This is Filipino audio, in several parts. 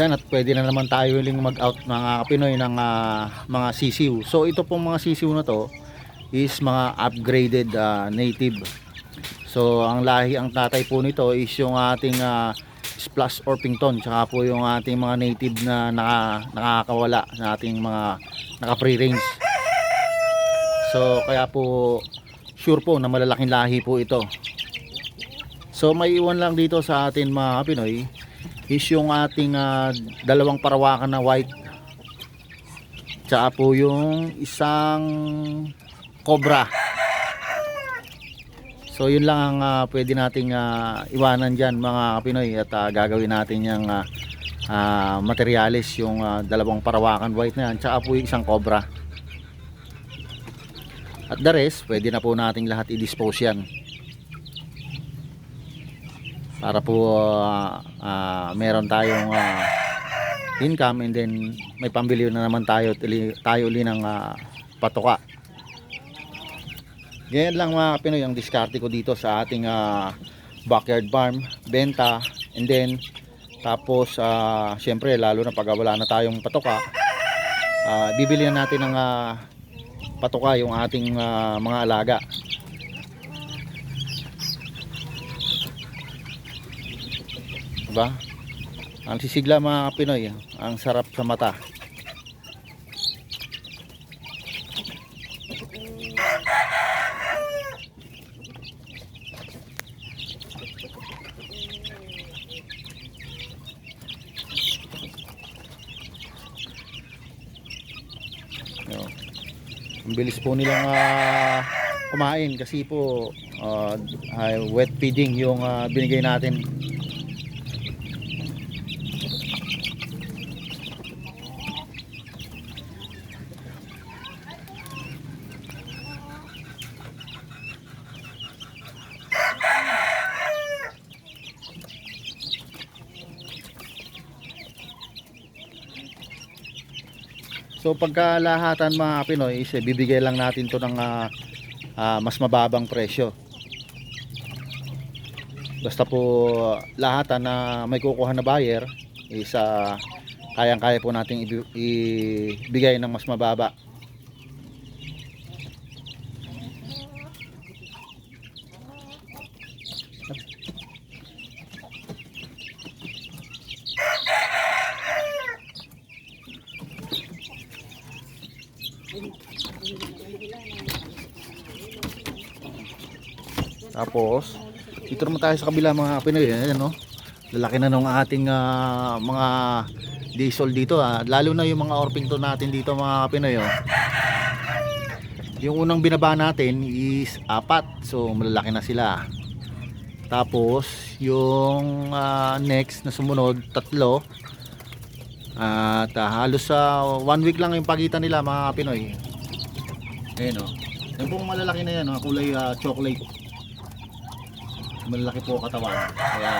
Yan at pwede na naman tayo uling mag-out mga Pinoy ng ah, mga sisiw. So ito pong mga sisiw na to is mga upgraded ah, native. So ang lahi ang tatay po nito is yung ating ah, Splash Orpington tsaka po yung ating mga native na naka, nakakawala na ating mga naka free range. So kaya po sure po na malalaking lahi po ito. So may iwan lang dito sa atin mga Pinoy is yung ating ah, dalawang parawakan na white. Tsaka po yung isang cobra. So yun lang ang ah, pwede nating ah, iwanan dyan mga Pinoy. At ah, gagawin natin yung ah, ah, materialis yung ah, dalawang parawakan white na yan. Tsaka po yung isang cobra. At the rest pwede na po nating lahat i-dispose yan para po ah, ah, meron tayong ah, income and then may pambili na naman tayo tili- tayo uli ng ah, patoka ganyan lang mga Pinoy ang diskarte ko dito sa ating ah, backyard farm benta and then tapos ah, syempre lalo na pag wala na tayong patoka ah, bibili na natin ng ah, patoka yung ating ah, mga alaga Diba? Ang sisigla mga Pinoy, ang sarap sa mata. Yo. Ang bilis po nilang ah, kumain kasi po ay wet feeding yung ah, binigay natin So pagka lahatan mga Pinoy is eh, bibigay lang natin to ng ah, ah, mas mababang presyo. Basta po lahatan na may kukuha na buyer is ah, kayang-kaya po nating ibi- ibigay ng mas mababa. Tapos dito naman tayo sa kabila mga Pinoy ayan no. Lalaki na nung ating ah, mga diesel dito ah. Lalo na yung mga Orpington natin dito mga Pinoy oh. Yung unang binaba natin is apat. So malalaki na sila. Tapos yung ah, next na sumunod tatlo. At ah, halos sa one week lang yung pagitan nila mga Pinoy. Ayan oh. Yung pong malalaki na yan, oh, kulay ah, chocolate. Malalaki po katawan. Kaya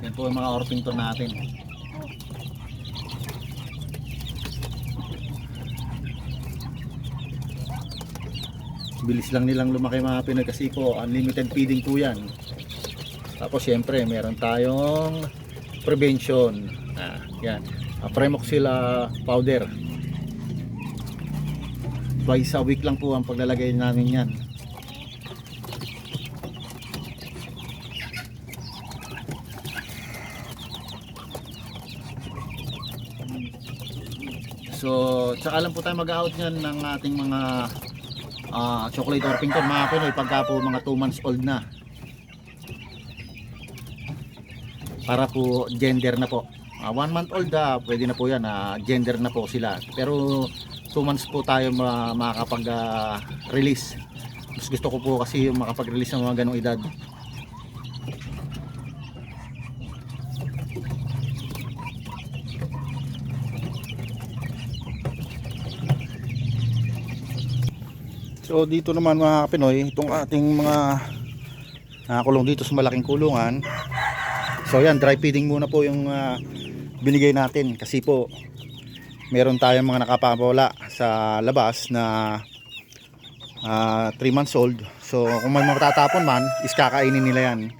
yan po yung mga Orpington natin. Bilis lang nilang lumaki mga Pinoy kasi po unlimited feeding po yan. Tapos syempre meron tayong prevention. Ah, yan. Uh, powder. Twice a week lang po ang paglalagay namin yan. So, tsaka lang po tayo mag-out niyan ng ating mga ah, chocolate Orpington mga Pinoy pagka po mga 2 months old na. Para po gender na po. 1 month old ah, pwede na po yan, ah, gender na po sila. Pero 2 months po tayo ma makakapag-release. Mas gusto ko po kasi yung makapag-release ng mga ganong edad. So dito naman mga Pinoy, itong ating mga nakakulong dito sa malaking kulungan. So yan, dry feeding muna po yung ah, binigay natin kasi po meron tayong mga nakapawala sa labas na 3 months old. So kung may matatapon man, is kakainin nila yan.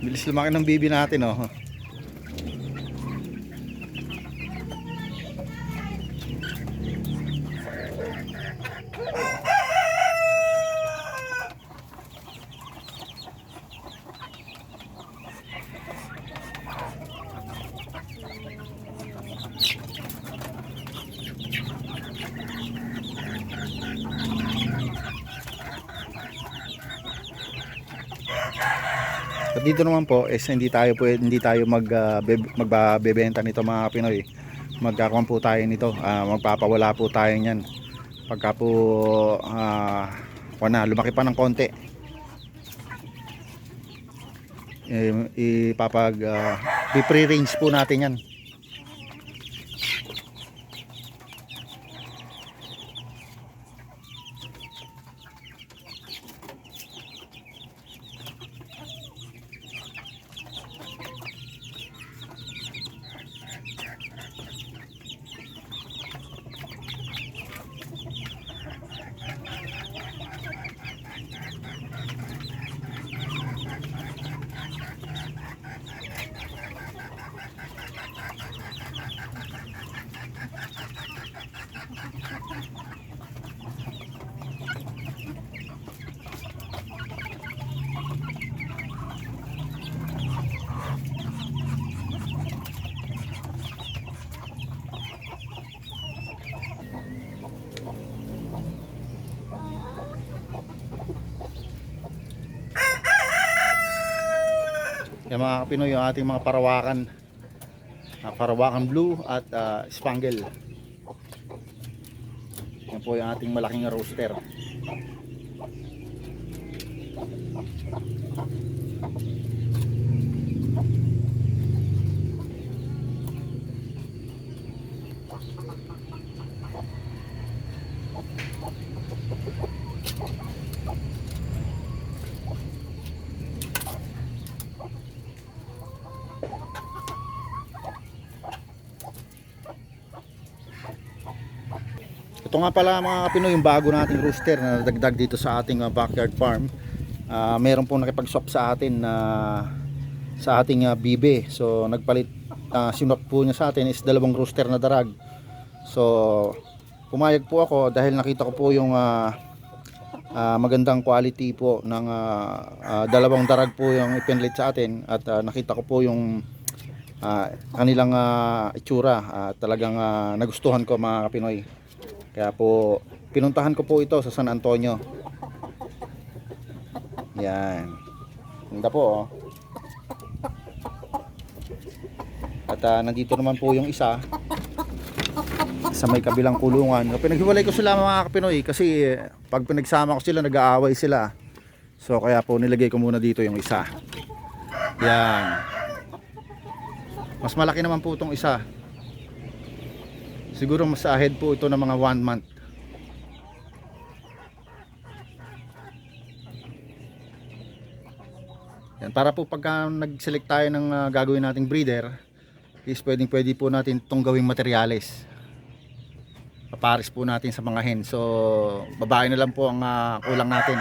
Bilis lumaki ng bibi natin oh. At dito naman po is hindi tayo po hindi tayo mag uh, beb- magbebenta nito mga Pinoy. Magkakaroon po tayo nito. Ah, magpapawala po tayo niyan. Pagka po ah wala lumaki pa ng konti. Eh, ipapag uh, i-pre-range po natin yan. Yung mga Pinoy, yung ating mga parawakan. Ah, parawakan blue at ah, spangle. Yan po yung ating malaking rooster. Ito nga pala mga Pinoy, yung bago nating rooster na nadagdag dito sa ating ah, backyard farm. Ah, meron pong nakipag-swap sa atin na sa ating ah, bibe. So nagpalit uh, sinwap po niya sa atin is dalawang rooster na darag. So pumayag po ako dahil nakita ko po yung ah, ah, magandang quality po ng ah, ah, dalawang darag po yung ipinlit sa atin at ah, nakita ko po yung ah, kanilang ah, itsura Ah, talagang ah, nagustuhan ko mga Pinoy. Kaya po, pinuntahan ko po ito sa San Antonio. Yan. Ganda po, oh. At ah, nandito naman po yung isa sa may kabilang kulungan. Pinaghiwalay ko sila mga kapinoy kasi eh, pag pinagsama ko sila, nag-aaway sila. So kaya po nilagay ko muna dito yung isa. Yan. Mas malaki naman po itong isa. Siguro mas ahead po ito ng mga 1 month. Yan, para po pagka nag-select tayo ng ah, gagawin nating breeder, is pwedeng pwede po natin itong gawing materyales. Papares po natin sa mga hen. So, babae na lang po ang ah, kulang natin.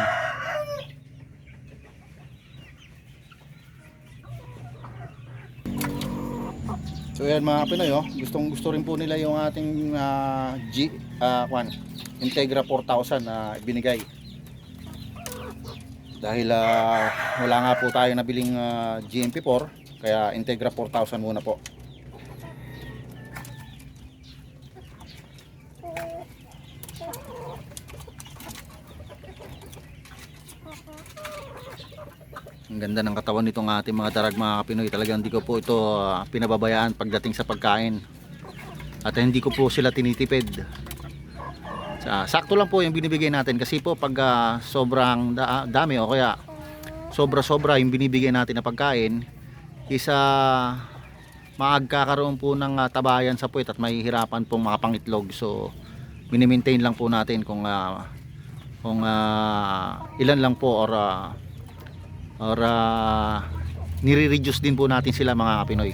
So yan mga Pinoy oh, gustong gusto rin po nila yung ating ah, G ah, kwan, Integra 4000 na binigay. Dahil ah, wala nga po tayo nabiling ah, GMP4 kaya Integra 4000 muna po. Ganda ng katawan nitong ating mga darag mga Pinoy. Talagang hindi ko po ito ah, pinababayaan pagdating sa pagkain. At hindi ko po sila tinitipid. Sa, sakto lang po yung binibigay natin kasi po pag ah, sobrang da- dami o kaya sobra-sobra yung binibigay natin na pagkain isa maagkakaroon po ng ah, tabayan sa puwet at mahihirapan pong makapangitlog. So minimaintain lang po natin kung ah, kung ah, ilan lang po or ah, or uh, nire-reduce din po natin sila mga Pinoy.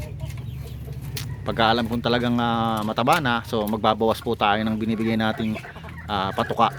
Pagka alam kung talagang ah, mataba na so magbabawas po tayo ng binibigay nating ah, patuka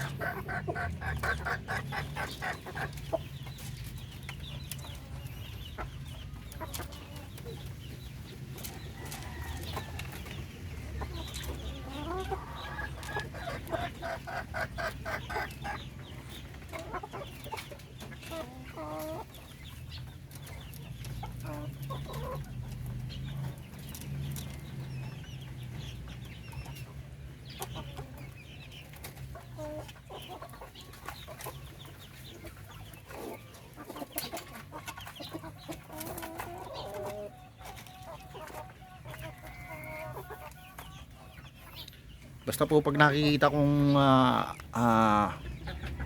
Basta po pag nakikita kong ah, ah,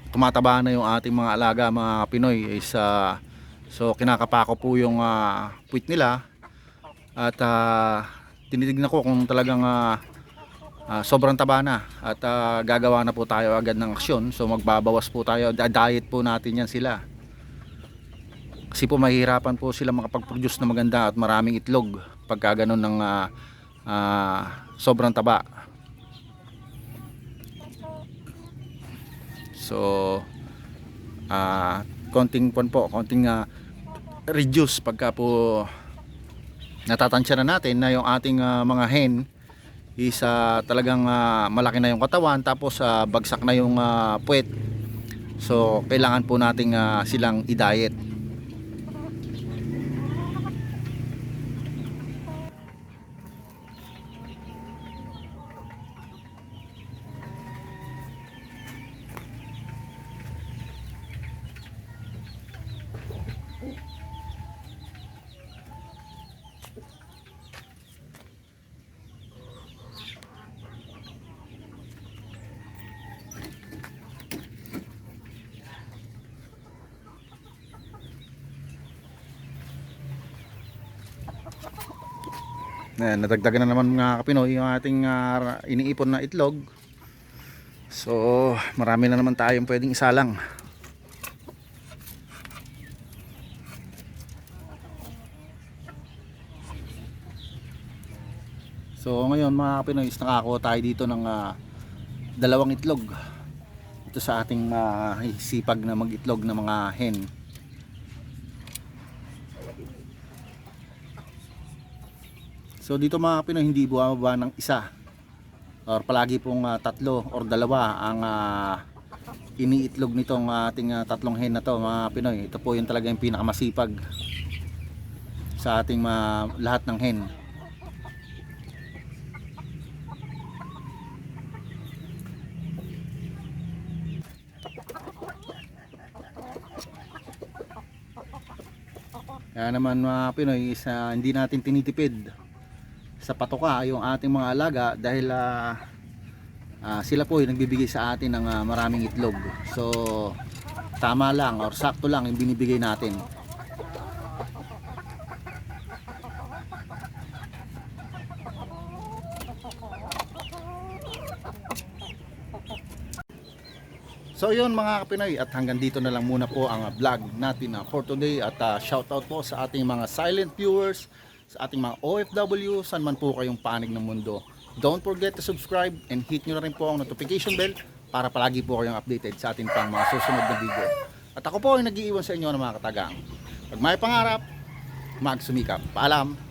tumataba na yung ating mga alaga, mga Pinoy is ah, so kinakapa ko po yung ah, puwit nila. At ah, tinitignan ko kung talagang ah, ah, sobrang taba na. At ah, gagawa na po tayo agad ng aksyon. So magbabawas po tayo. Diet po natin yan sila. Kasi po mahihirapan po sila makapag-produce na maganda at maraming itlog pagka ganun ng ah, ah, sobrang taba so ah konting pon po konting ah, reduce pagka po natatansya na natin na yung ating ah, mga hen is ah, talagang ah, malaki na yung katawan tapos ah, bagsak na yung ah, puwet. So kailangan po nating ah, silang i-diet Ayan, nadagdagan na naman mga kapinoy yung ating ah, iniipon na itlog. So, marami na naman tayong pwedeng isalang. So, ngayon mga kapinoy, nakakuha tayo dito ng ah, dalawang itlog. Ito sa ating uh, sipag na mag-itlog ng mga hen. So dito mga Pinoy hindi bumababa ng isa or palagi pong ah, tatlo or dalawa ang ah, iniitlog nitong ating ah, tatlong hen na to mga Pinoy. Ito po yung talaga yung pinakamasipag sa ating mga lahat ng hen. Kaya naman mga Pinoy is ah, hindi natin tinitipid sa patoka yung ating mga alaga dahil ah, ah, sila po yung nagbibigay sa atin ng ah, maraming itlog. So tama lang or sakto lang yung binibigay natin. So yun mga Pinoy at hanggang dito na lang muna po ang ah, vlog natin na for today at ah, shoutout po sa ating mga silent viewers, sa ating mga OFW, saan man po kayong panig ng mundo. Don't forget to subscribe and hit nyo na rin po ang notification bell para palagi po kayong updated sa ating pang mga susunod na video. At ako po ay nag-iiwan sa inyo ng mga katagang. Pag may pangarap, magsumikap. Paalam!